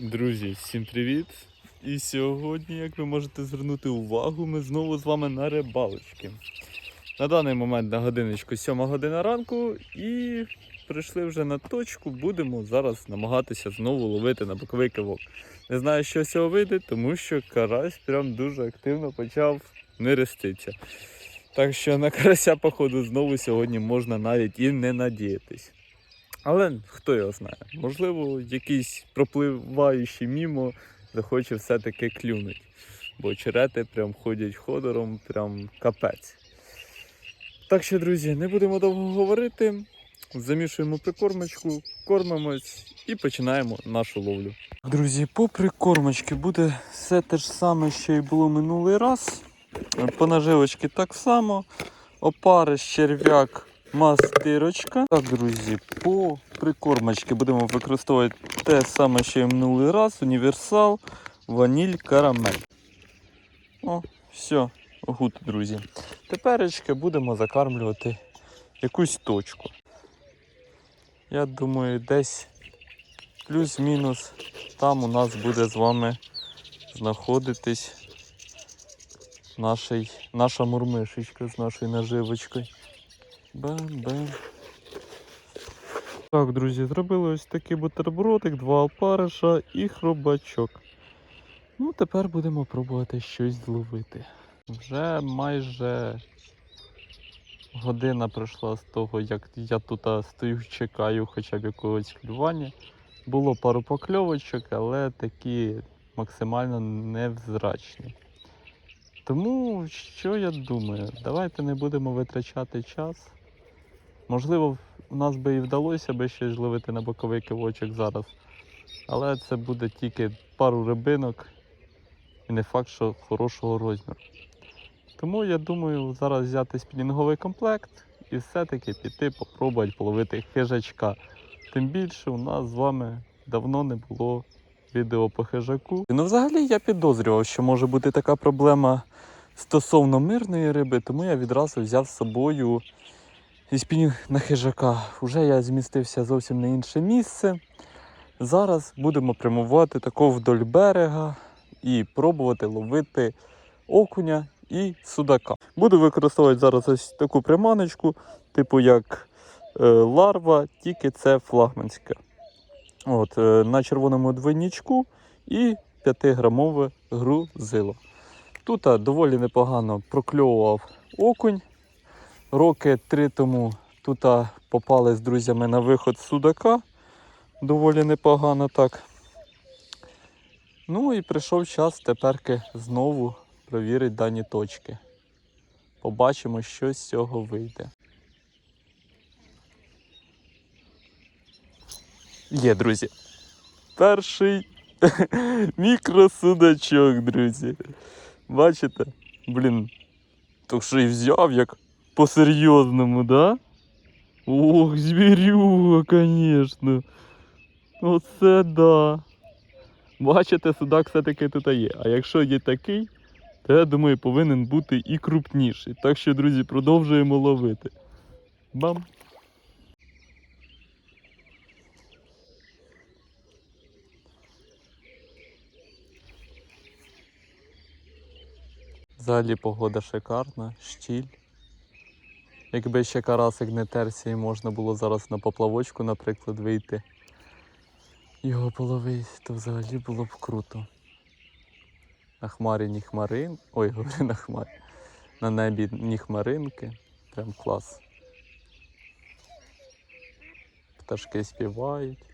Друзі, всім привіт! І сьогодні, як ви можете звернути увагу, ми знову з вами на рибалочки. На даний момент на годиночку 7 година ранку і прийшли вже на точку. Будемо зараз намагатися знову ловити на боковий кивок. Не знаю, що з цього вийде, тому що карась прям дуже активно почав нереститися. Так що на карася, походу, знову сьогодні можна навіть і не надіятись. Але хто його знає, можливо, якийсь пропливаючий мімо захоче все-таки клюнуть. Бо черети прям ходять ходором, прям капець. Так що, друзі, не будемо довго говорити. Замішуємо прикормочку, кормимось і починаємо нашу ловлю. Друзі, по прикормочці буде все те ж саме, що і було минулий раз. По наживочці так само. Опариш, черв'як, мастирочка. Так, друзі, по прикормочці будемо використовувати те саме, що і минулий раз. Універсал, ваніль, карамель. О, все, гуд, друзі. Теперечки будемо закармлювати якусь точку. Я думаю, десь плюс-мінус там у нас буде з вами знаходитись наша мурмишечка з нашою наживочкою. Бам-бам. Так, друзі, зробили ось такий бутербродик, два опариша і хробачок. Ну, тепер будемо пробувати щось зловити. Вже майже година пройшла з того, як я тут стою, чекаю хоча б якогось клювання. Було пару покльовочок, але такі максимально невзрачні. Тому що я думаю, давайте не будемо витрачати час. Можливо, у нас би і вдалося би щось зловити на боковий кивочок зараз. Але це буде тільки пару рибинок і не факт, що хорошого розміру. Тому я думаю зараз взяти спінінговий комплект і все-таки піти попробувати половити хижачка. Тим більше у нас з вами давно не було відео по хижаку. Ну, взагалі я підозрював, що може бути така проблема стосовно мирної риби, тому я відразу взяв з собою і спінінг на хижака. Уже я змістився зовсім на інше місце. Зараз будемо прямувати тако вдоль берега і пробувати ловити окуня і судака. Буду використовувати зараз ось таку приманочку, типу як е, ларва, тільки це флагманська. От, е, на червоному двойничку і 5-грамове грузило. Тут доволі непогано прокльовував окунь. Роки три тому тут попали з друзями на виход судака. Доволі непогано так. Ну і прийшов час теперки знову провірити дані точки. Побачимо, що з цього вийде. Є, друзі. Перший мікросудачок, друзі. Бачите? Блін. Так що і взяв як по-серйозному, да? Ох, звірюга, звісно. Оце да. Бачите, судак все-таки тут є. А якщо є такий, то я думаю, повинен бути і крупніший. Так що, друзі, продовжуємо ловити. Бам! Взагалі погода шикарна, щіль. Якби ще карасик не терся і можна було зараз на поплавочку, наприклад, вийти. Його половити, то взагалі було б круто. На хмарі ні хмарин. Ой, говорю на хмарі. На небі ні хмаринки. Прям клас. Пташки співають.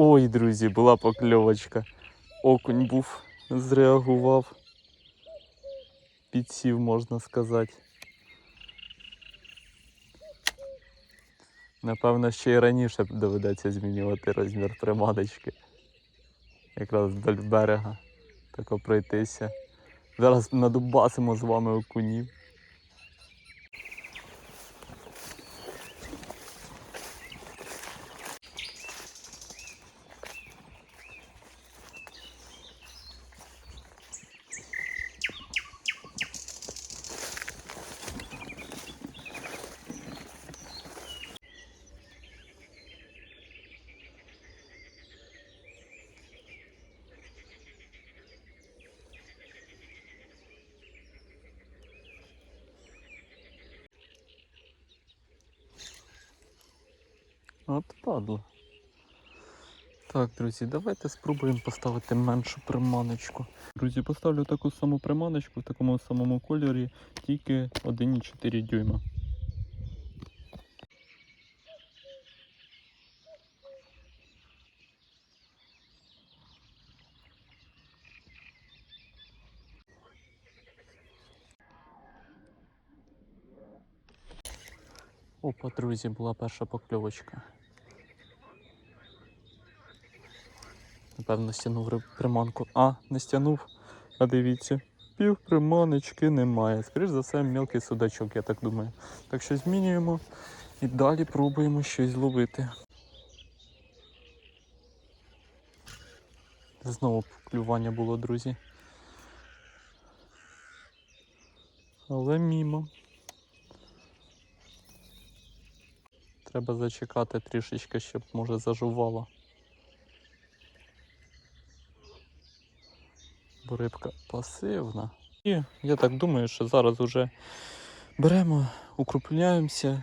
Ой, друзі, була покльовочка. Окунь був, зреагував. Підсів, можна сказати. Напевно, ще й раніше доведеться змінювати розмір приманочки. Якраз вдоль берега. Тако пройтися. Зараз надубасимо з вами окунів. От падла. Так, друзі, давайте спробуємо поставити меншу приманочку. Друзі, поставлю таку саму приманочку в такому самому кольорі, тільки 1,4 дюйма. Опа, друзі, була перша покльовочка. Напевно, стягнув приманку. А, не стягнув. А дивіться, пів приманочки немає. Скоріш за все, мілкий судачок, я так думаю. Так що змінюємо і далі пробуємо щось зловити. Знову клювання було, друзі. Але мімо. Треба зачекати трішечки, щоб може зажувало. Бо рибка пасивна. І я так думаю, що зараз вже беремо, укрупняємося.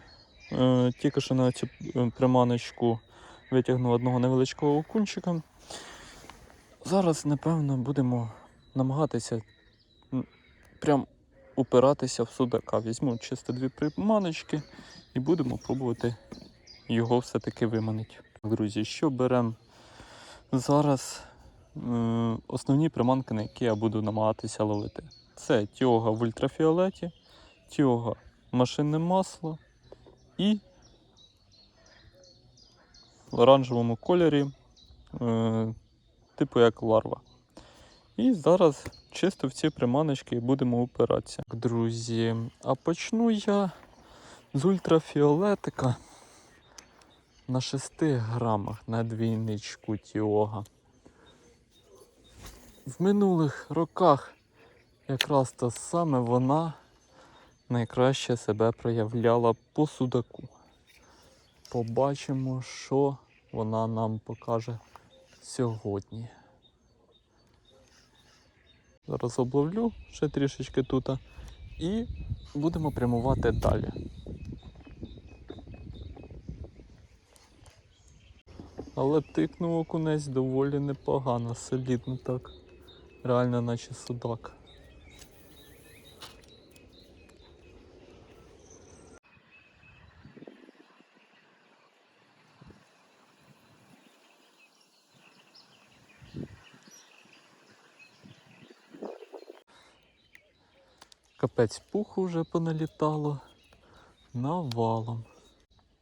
Е, тільки що на цю е, приманочку витягнув одного невеличкого окунчика. Зараз, напевно, будемо намагатися прям упиратися в судака. Візьму чисто дві приманочки і будемо пробувати його все-таки виманити. Друзі, що беремо зараз? Е, Основні приманки, на які я буду намагатися ловити. Це тіога в ультрафіолеті, тіога машинне масло і в оранжевому кольорі, е, типу як ларва. І зараз чисто в ці приманочки будемо упиратися. Друзі, а почну я з ультрафіолетика на 6 грамах на двійничку тіога. В минулих роках якраз то саме вона найкраще себе проявляла по судаку. Побачимо, що вона нам покаже сьогодні. Зараз обловлю ще трішечки тут і будемо прямувати далі. Але тикнув окунець доволі непогано, солідно так. Реально наче судак. Капець пуху вже поналітало навалом.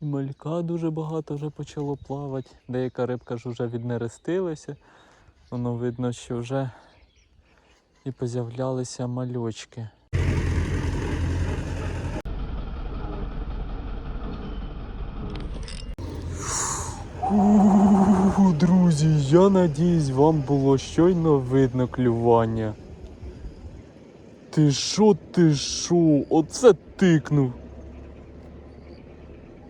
І малька дуже багато вже почало плавати. Деяка рибка ж вже віднерестилася. Воно видно, що вже і поз'являлися мальочки. Ууу, друзі, я надіюсь, вам було щойно видно клювання. Ти шо, ти шо? Оце тикнув.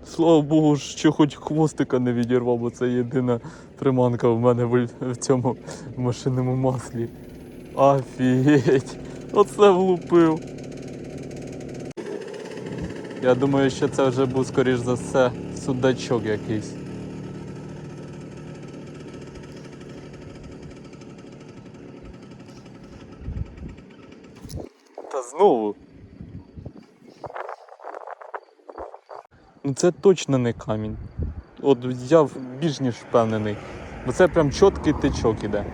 Слава Богу, що хоч хвостика не відірвав, бо це єдина приманка в мене в, цьому машинному маслі. Офігеть! Оце влупив. Я думаю, що це вже був, скоріш за все, судачок якийсь. Та знову. Ну це точно не камінь. От я більш ніж впевнений. Бо це прям чіткий тичок іде.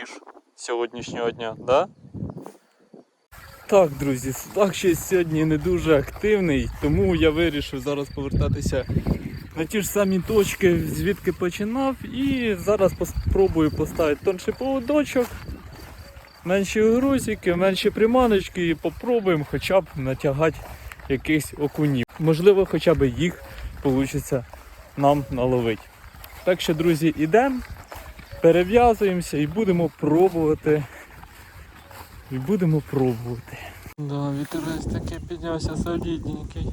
Бікфіш сьогоднішнього дня, да? Так, друзі, судак ще сьогодні не дуже активний, тому я вирішив зараз повертатися на ті ж самі точки, звідки починав. І зараз спробую поставити тонший поводочок, менші грузики, менші приманочки і попробуємо хоча б натягати якихось окунів. Можливо, хоча б їх вийде нам наловити. Так що, друзі, ідемо, перев'язуємося і будемо пробувати. І будемо пробувати. Да, вітерець таки піднявся солідненький.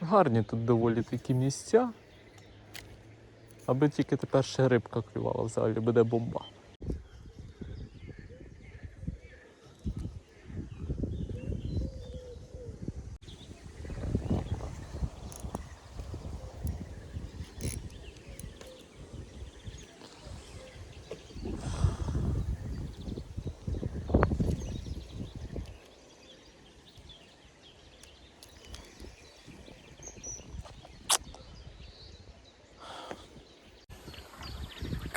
Гарні тут доволі такі місця. Аби тільки тепер ще рибка клювала взагалі, буде бомба.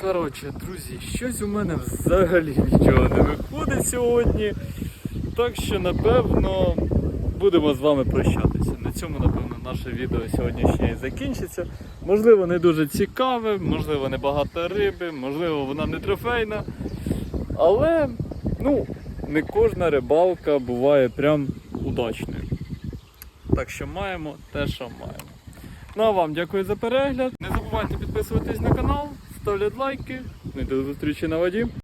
Коротше, друзі, щось у мене взагалі нічого не виходить сьогодні. Так що, напевно, будемо з вами прощатися. На цьому, напевно, наше відео сьогоднішнє і закінчиться. Можливо, не дуже цікаве, можливо, не багато риби, можливо, вона не трофейна. Але, ну, не кожна рибалка буває прям удачною. Так що маємо те, що маємо. Ну а вам дякую за перегляд. Не забувайте підписуватись на канал, ставляти лайки. Ну і до зустрічі на воді.